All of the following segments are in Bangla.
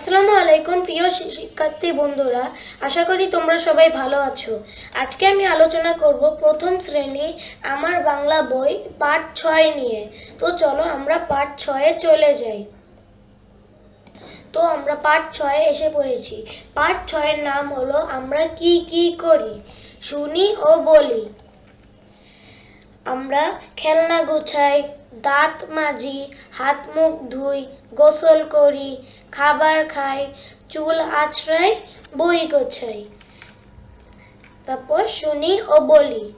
আসসালামু আলাইকুম প্রিয় শিক্ষার্থী বন্ধুরা, আশা করি তোমরা সবাই ভালো আছো। আজকে আমি আলোচনা করব প্রথম শ্রেণি আমার বাংলা বই পাঠ ছয় নিয়ে। তো চলো আমরা পাঠ ছয়ে চলে যাই। তো আমরা পাঠ ছয়ে এসে পড়েছি। পাঠ ছয়ের নাম হলো আমরা কি কি করি? শুনি ও বলি। আমরা খেলনা গুছাই, দাঁত মাজি, হাত মুখ ধুই, গোসল করি, খাবার খাই, চুল আছড়াই, বই গোছাই। তারপর শুনি ও বলি।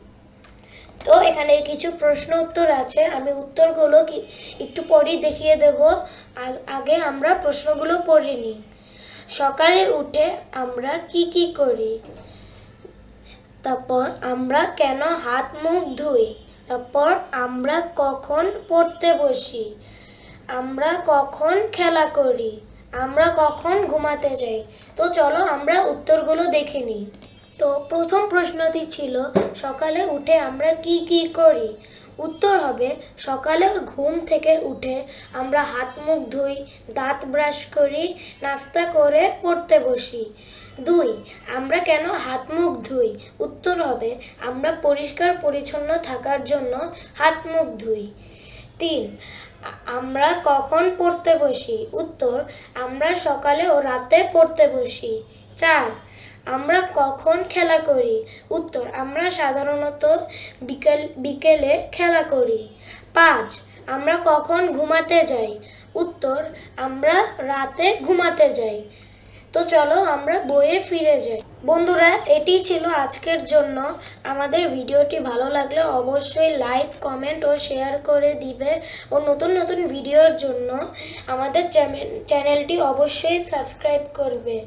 তো এখানে কিছু প্রশ্ন উত্তর আছে, আমি উত্তরগুলো কি একটু পরেই দেখিয়ে দেব। আগে আমরা প্রশ্নগুলো পড়ে নিই। সকালে উঠে আমরা কি কি করি? তারপর আমরা কেন হাত মুখ ধুই? তারপর আমরা কখন পড়তে বসি? আমরা কখন খেলা করি? আমরা কখন ঘুমাতে যাই? তো চলো আমরা উত্তরগুলো দেখে নিই। তো প্রথম প্রশ্নটি ছিল, সকালে উঠে আমরা কি কি করি? উত্তর হবে, সকালে ঘুম থেকে উঠে আমরা হাত মুখ ধুই, দাঁত ব্রাশ করি, নাস্তা করে পড়তে বসি। দুই, আমরা কেন হাত মুখ ধুই? উত্তর হবে, আমরা পরিষ্কার পরিচ্ছন্ন থাকার জন্য হাত মুখ ধুই। তিন, আমরা কখন পড়তে বসি? উত্তর, আমরা সকালে ও রাতে পড়তে বসি। চার আমরা কখন খেলা করি? উত্তর, আমরা সাধারণত বিকেল, বিকেলে খেলা করি। পাঁচ, আমরা কখন ঘুমাতে যাই? উত্তর, আমরা রাতে ঘুমাতে যাই। তো চলো আমরা বইয়ে ফিরে যাই। বন্ধুরা, এটি ছিল আজকের জন্য। আমাদের ভিডিওটি ভালো লাগলে অবশ্যই লাইক, কমেন্ট ও শেয়ার করে দিবে। ও নতুন নতুন ভিডিওর জন্য আমাদের চ্যানেল- চ্যানেলটি অবশ্যই সাবস্ক্রাইব করবে।